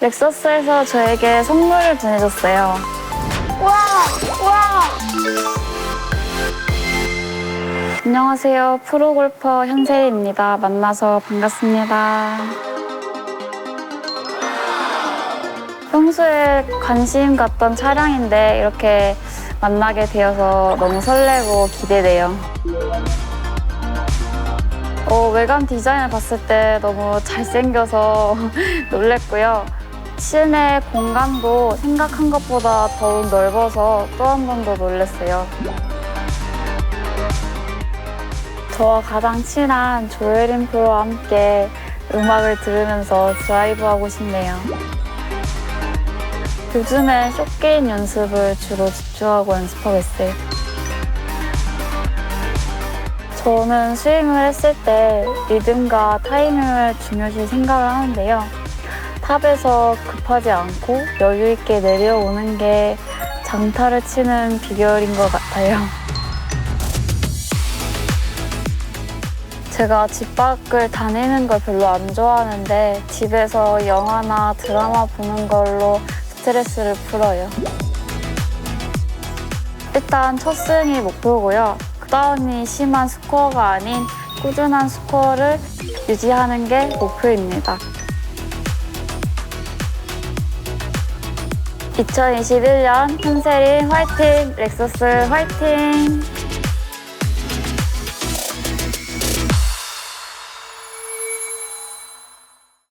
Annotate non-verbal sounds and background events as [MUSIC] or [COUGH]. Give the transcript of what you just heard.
렉서스에서 저에게 선물을 보내줬어요. 와, 와. 안녕하세요. 프로골퍼 현세리입니다. 만나서 반갑습니다. 평소에 관심 갖던 차량인데 이렇게 만나게 되어서 너무 설레고 기대돼요. 어, 외관 디자인을 봤을 때 너무 잘생겨서 [LAUGHS] 놀랬고요. 실내 공간도 생각한 것보다 더욱 넓어서 또 한 번 더 놀랐어요. 저와 가장 친한 조혜린 프로와 함께 음악을 들으면서 드라이브하고 싶네요. 요즘엔 쇼게임 연습을 주로 집중하고 연습하고 있어요. 저는 스윙을 했을 때 리듬과 타이밍을 중요시 생각을 하는데요. 탑에서 급하지 않고 여유 있게 내려오는 게 장타를 치는 비결인 것 같아요. 제가 집 밖을 다니는 걸 별로 안 좋아하는데 집에서 영화나 드라마 보는 걸로 스트레스를 풀어요. 일단 첫 스윙이 목표고요. 다운이 심한 스코어가 아닌 꾸준한 스코어를 유지하는 게 목표입니다. 2021년 현세린 화이팅! 렉서스 화이팅!